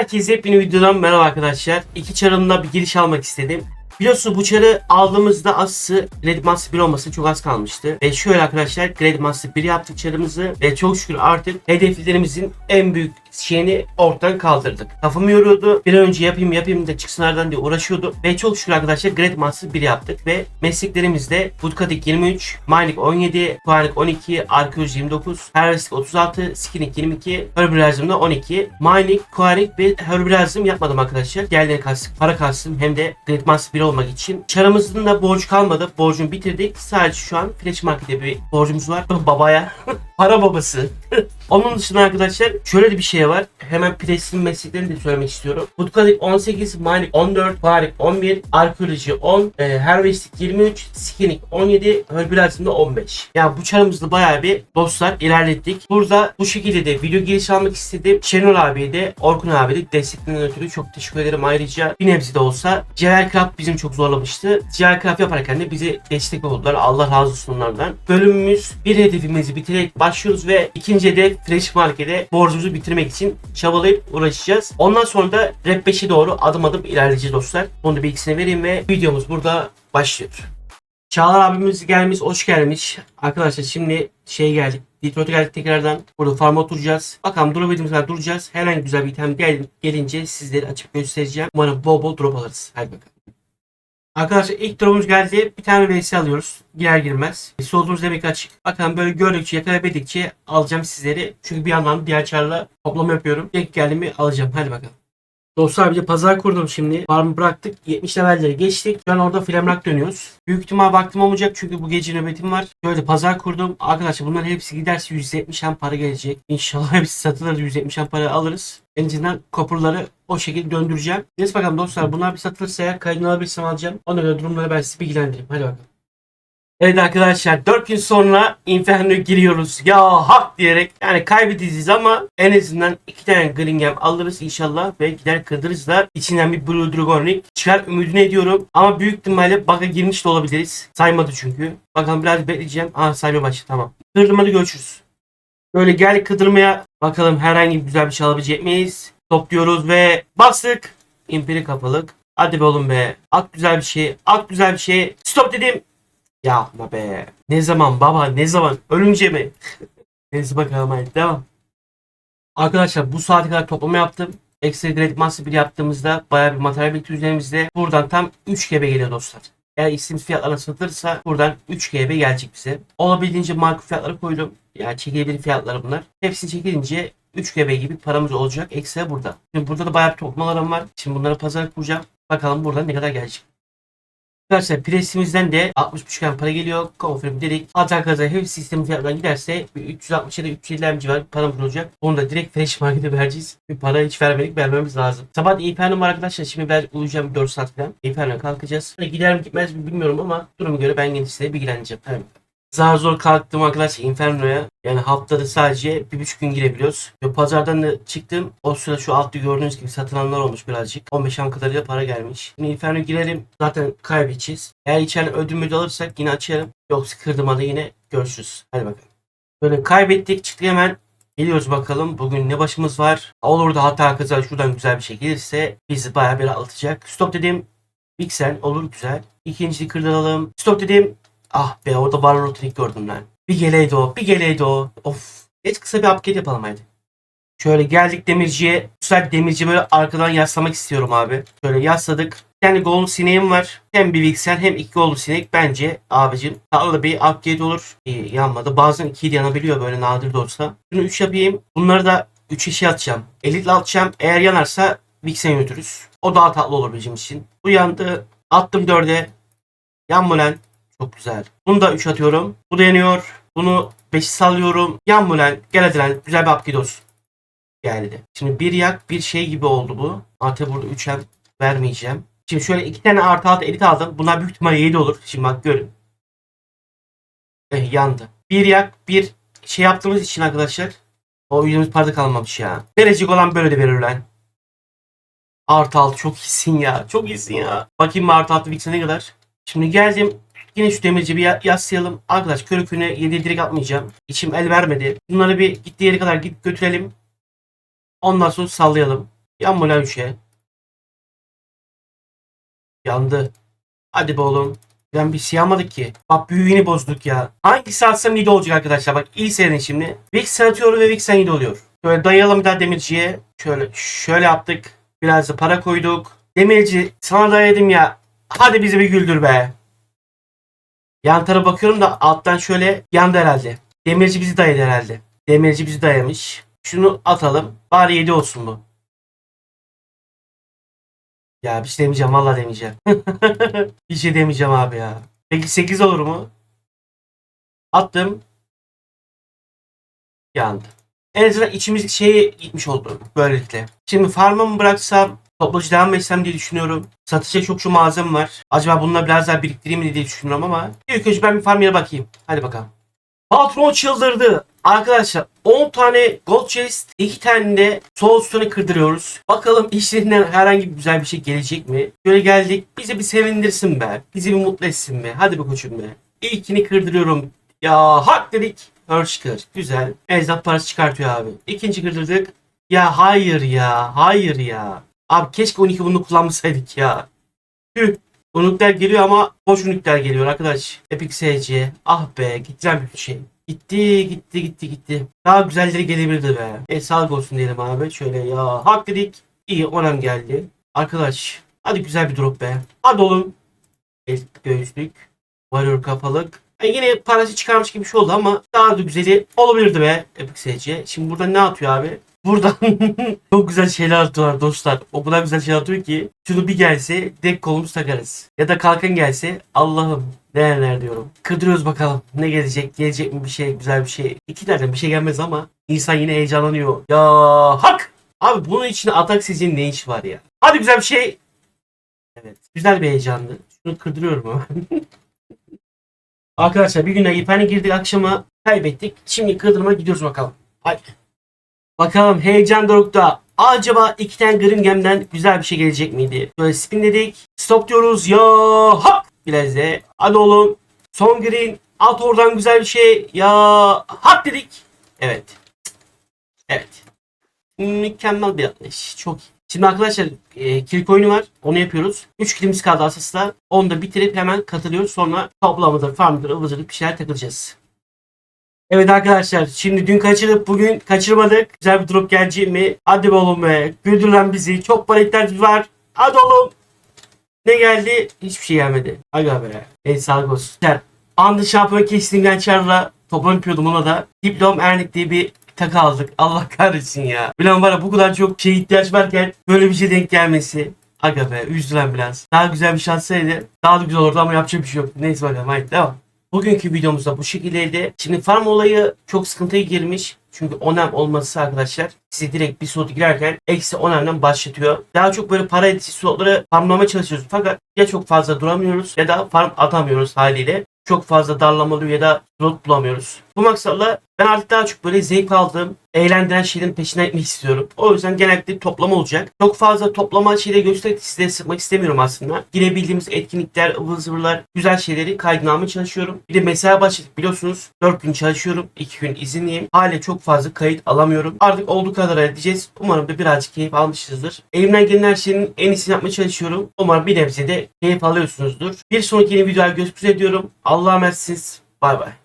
Herkese hepini videodan merhaba arkadaşlar. İki çarımla bir giriş almak istedim. Biliyorsunuz bu çarı aldığımızda asısı Grade Master 1 olması çok az kalmıştı. Ve şöyle arkadaşlar Grade Master 1 yaptık çarımızı ve çok şükür artık hedeflerimizin en büyük şeyini ortadan kaldırdık. Kafamı yoruyordu. Bir an önce yapayım yapayım da çıksınlardan diye uğraşıyordu. Ve çok şükür arkadaşlar Grade Master 1 yaptık ve mesleklerimizde Budkadik 23, Mining 17, Kuanik 12, Arkeoloji 29, Harvesting 36, Skinning 22, Herbalizm'da 12. Mining, Kuanik ve Herbalizm yapmadım arkadaşlar. Diğerlerini kastım. Para kastım hem de Grade Master 1 olmak için. Çarımızın da borcu kalmadı. Borcunu bitirdik. Sadece şu an Flash Market'e bir borcumuz var. Babaya. Para babası. Onun dışında arkadaşlar şöyle bir şey var. Hemen Pres'in mesleklerini de söylemek istiyorum. Budkadik 18, Mining 14, Farik 11, Arkeoloji 10, e, Harvesting 23, Skinning 17, Herbalizm'de 15. Yani bu çarımızda bayağı bir dostlar ilerlettik. Burada bu şekilde de video giriş almak istedim. Şenol abiye de Orkun abiye de desteklerinden ötürü çok teşekkür ederim. Ayrıca bir nebze de olsa Cevher Craft bizim çok zorlamıştı. Cevher Craft yaparken de bize destek oldular. Allah razı olsun onlardan. Bölümümüz bir hedefimizi bitirerek başlıyoruz ve ikinci hedef Fresh Market'e borcumuzu bitirmek için çabalayıp uğraşacağız. Ondan sonra da Rap 5'e doğru adım adım ilerleyeceğiz dostlar. Bunu da bilgisini vereyim ve videomuz burada başlıyor. Çağlar abimiz gelmiş, hoş gelmiş. Arkadaşlar şimdi şey geldik. Detroit'e geldik tekrardan. Burada farma oturacağız. Bakalım durabildiğimiz kadar duracağız. Herhangi güzel bir item gel gelince sizlere açıp göstereceğim. Umarım bol bol drop alırız. Hadi bakalım. Arkadaşlar ilk drop'umuz geldi. Bir tane VS alıyoruz. Girer girmez. Solduğumuz demek açık. Bakalım böyle gördükçe yakalayabildikçe alacağım sizleri. Çünkü bir yandan diğer çarla toplama yapıyorum. İlk geldi alacağım. Hadi bakalım. Dostlar bir de pazar kurdum şimdi. Farmı bıraktık. 70 levelleri geçtik. An orada flamrak dönüyoruz. Büyük ihtimal vaktim olmayacak çünkü bu gece nöbetim var. Böyle pazar kurdum. Arkadaşlar bunların hepsi giderse 170 hem para gelecek. İnşallah hepsi satılır 170 hem para alırız. En azından kopurları o şekilde döndüreceğim. Neyse bakalım dostlar bunlar bir satılırsa eğer kaydını alabilirsem alacağım. Ona göre durumları ben size bilgilendireyim. Hadi bakalım. Evet arkadaşlar 4 gün sonra Inferno'ya giriyoruz. Ya hak diyerek yani kaybedeceğiz ama en azından 2 tane Green Gem alırız inşallah ve gider kırdırız da içinden bir Blue Dragon Ring çıkar ümidini ediyorum. Ama büyük ihtimalle bug'a girmiş de olabiliriz. Saymadı çünkü. Bakalım biraz bekleyeceğim. Aha sayma başladı tamam. Kırdırmada görüşürüz. Böyle gel kırdırmaya bakalım herhangi bir güzel bir şey alabilecek miyiz? Topluyoruz ve bastık. İmperi kapalık. Hadi be oğlum be. At güzel bir şey. At güzel bir şey. Stop dedim. Yapma be. Ne zaman baba ne zaman? Ölünce mi? Neyse bakalım hadi devam. Arkadaşlar bu saate kadar toplama yaptım. Ekstra Great Master 1 yaptığımızda bayağı bir materyal birikti üzerimizde. Buradan tam 3 GB geliyor dostlar. Eğer istediğimiz fiyatlara satılırsa buradan 3 GB gelecek bize. Olabildiğince makul fiyatları koydum. Yani çekilebilir fiyatları bunlar. Hepsini çekilince 3 GB gibi paramız olacak. Ekstra burada. Şimdi burada da bayağı bir toplamalarım var. Şimdi bunları pazar kuracağım. Bakalım buradan ne kadar gelecek. Arkadaşlar presimizden de 60 buçuk para geliyor. Confirm dedik. Alacak kadar hepsi sistemi fiyatından giderse bir 360 ya da 350 civarı bir paramız olacak. Onu da direkt Fresh Market'e vereceğiz. Bir para hiç vermedik vermemiz lazım. Sabah İPR'ım var arkadaşlar. Şimdi ben uyuyacağım 4 saat falan. İPR'le kalkacağız. Hani gider mi gitmez mi bilmiyorum ama duruma göre ben yine size bilgileneceğim. Hadi. Zar zor kalktım arkadaşlar Inferno'ya. Yani haftada sadece bir buçuk gün girebiliyoruz. Ve pazardan da çıktım. O sıra şu altta gördüğünüz gibi satılanlar olmuş birazcık. 15 an kadarıyla para gelmiş. Şimdi Inferno girelim. Zaten kaybedeceğiz. Eğer içeride ödül alırsak yine açarım. Yoksa kırdığımda yine görüşürüz. Hadi bakalım. Böyle kaybettik çıktık hemen. Geliyoruz bakalım bugün ne başımız var. Olur da hata kazar şuradan güzel bir şey gelirse bizi bayağı bir rahatlatacak. Stop dedim. Pixel olur güzel. İkinciyi kırdıralım. Stop dedim. Ah be orada var rotanik gördüm lan. Bir geleydi o. Bir geleydi o. Of. Geç kısa bir upgrade yapalım hadi. Şöyle geldik demirciye. Sefer demirci böyle arkadan yaslamak istiyorum abi. Şöyle yasladık. Bir tane gold sineğim var. Hem bir Vixen hem iki gold sinek bence abicim. Tatlı bir upgrade olur. İyi yanmadı. Bazen iki de yanabiliyor böyle nadir de olsa. Şunu 3 yapayım. Bunları da 3'e şey atacağım. Elitle atacağım. Eğer yanarsa Vixen götürürüz. O daha tatlı olur bizim için. Bu yandı. Attım 4'e. Yanma lan. Çok güzel. Bunu da 3 atıyorum. Bu da yanıyor. Bunu 5 sallıyorum. Yan lan? Gel hadi lan. Güzel bir olsun. Geldi. Şimdi bir yak bir şey gibi oldu bu. Artı burada 3 hem vermeyeceğim. Şimdi şöyle iki tane artı altı elit aldım. Bunlar büyük ihtimalle 7 olur. Şimdi bak görün. Eh yandı. Bir yak bir şey yaptığımız için arkadaşlar. O yüzümüz parada kalmamış ya. Verecek olan böyle de verir lan. Artı altı çok iyisin ya. Çok iyisin ya. Bakayım mı artı altı ne kadar. Şimdi geldim. Yine şu demirci bir ya- yaslayalım. Arkadaş körü körüne 7 direkt atmayacağım. İçim el vermedi. Bunları bir gittiği yere kadar gidip götürelim. Ondan sonra sallayalım. Yanma lan şey. Yandı. Hadi be oğlum. Ben bir şey yapmadık ki. Bak büyüğünü bozduk ya. Hangisi atsam iyi olacak arkadaşlar. Bak iyi seyredin şimdi. Vixen atıyor ve Vixen iyi oluyor. Şöyle dayayalım bir daha demirciye. Şöyle şöyle yaptık. Biraz da para koyduk. Demirci sana dayadım ya. Hadi bizi bir güldür be. Yan tarafa bakıyorum da alttan şöyle yandı herhalde. Demirci bizi dayadı herhalde. Demirci bizi dayamış. Şunu atalım. Bari 7 olsun bu. Ya bir şey demeyeceğim. Vallahi demeyeceğim. bir şey demeyeceğim abi ya. Peki 8 olur mu? Attım. Yandı. En azından içimiz şeye gitmiş oldu böylelikle. Şimdi farmı mı bıraksam topluca devam etsem diye düşünüyorum. Satacak çok şu malzeme var. Acaba bununla biraz daha biriktireyim mi diye düşünüyorum ama ilk önce ben bir farm yere bakayım. Hadi bakalım. Patron çıldırdı. Arkadaşlar 10 tane gold chest, 2 tane de soul stone'u kırdırıyoruz. Bakalım işlerinden herhangi bir güzel bir şey gelecek mi? Şöyle geldik. Bizi bir sevindirsin be. Bizi bir mutlu etsin be. Hadi be koçum be. İlkini kırdırıyorum. Ya hak dedik. Hırçkır. Güzel. Eczat parası çıkartıyor abi. İkinci kırdırdık. Ya hayır ya. Hayır ya. Abi keşke 12 bunu kullanmasaydık ya. Tüh. Unuklar geliyor ama boş unuklar geliyor arkadaş. Epic SC. Ah be gideceğim bir şey. Gitti gitti gitti gitti. Daha güzelleri gelebilirdi be. E sağlık olsun diyelim abi. Şöyle ya hak dedik. İyi oran geldi. Arkadaş hadi güzel bir drop be. Hadi oğlum. El göğüslük. Warrior kafalık. E yine parası çıkarmış gibi bir şey oldu ama daha da güzeli olabilirdi be Epic SC. Şimdi burada ne atıyor abi? Buradan çok güzel şeyler atıyorlar dostlar. O kadar güzel şeyler atıyor ki şunu bir gelse direkt kolumuzu takarız. Ya da kalkan gelse Allah'ım neler diyorum. Kırdırıyoruz bakalım. Ne gelecek? Gelecek mi bir şey? Güzel bir şey. İki tane bir şey gelmez ama insan yine heyecanlanıyor. Ya hak! Abi bunun içine atak sizin ne iş var ya? Hadi güzel bir şey. Evet. Güzel bir heyecandı. Şunu kırdırıyorum ama. Arkadaşlar bir güne ipane girdik akşama kaybettik. Şimdi kırdırma gidiyoruz bakalım. Hadi. Bakalım heyecan dorukta. Acaba iki tane Gringem'den güzel bir şey gelecek miydi? Böyle spin dedik. Stop diyoruz. Ya hop. Biraz de. Hadi oğlum. Son green. At oradan güzel bir şey. Ya hop dedik. Evet. Evet. Mükemmel bir atlayış. Çok iyi. Şimdi arkadaşlar e, kill oyunu var. Onu yapıyoruz. 3 kilimiz kaldı asasla. Onu da bitirip hemen katılıyoruz. Sonra toplamıdır, farmdır, ıvıcılık bir şeyler takılacağız. Evet arkadaşlar şimdi dün kaçırıp bugün kaçırmadık. Güzel bir drop gelecek mi? Hadi be oğlum be. Güldür lan bizi. Çok para ihtiyacımız var. Hadi oğlum. Ne geldi? Hiçbir şey gelmedi. Aga be. Evet sağlık olsun. Güzel. Andı şampiyon kestiğimden çarla toplam yapıyordum ona da. Diplom Ernik diye bir takı aldık. Allah kahretsin ya. Bilen var ya bu kadar çok şey ihtiyaç varken böyle bir şey denk gelmesi. Aga be üzdülen biraz. Daha güzel bir şanssaydı daha da güzel olurdu ama yapacak bir şey yok. Neyse bakalım haydi devam. Bugünkü videomuzda bu şekildeydi. Şimdi farm olayı çok sıkıntıya girmiş. Çünkü onem olması arkadaşlar sizi direkt bir slot girerken eksi onemden başlatıyor. Daha çok böyle para edisi slotları farmlamaya çalışıyoruz. Fakat ya çok fazla duramıyoruz ya da farm atamıyoruz haliyle. Çok fazla darlamalı ya da slot bulamıyoruz. Bu maksatla ben artık daha çok böyle zevk aldığım, eğlendiren şeylerin peşine gitmek istiyorum. O yüzden genellikle toplama olacak. Çok fazla toplama şeyleri gösterip size sıkmak istemiyorum aslında. Yine bildiğimiz etkinlikler, ıvır zıvırlar, güzel şeyleri kaydına almaya çalışıyorum. Bir de mesai başladık biliyorsunuz. 4 gün çalışıyorum, 2 gün izinliyim. Hala çok fazla kayıt alamıyorum. Artık olduğu kadar edeceğiz. Umarım da birazcık keyif almışızdır. Elimden gelen her şeyin en iyisini yapmaya çalışıyorum. Umarım bir nebze de keyif alıyorsunuzdur. Bir sonraki yeni videoya görüşmek üzere diyorum. Allah'a emanetsiniz. Bay bay.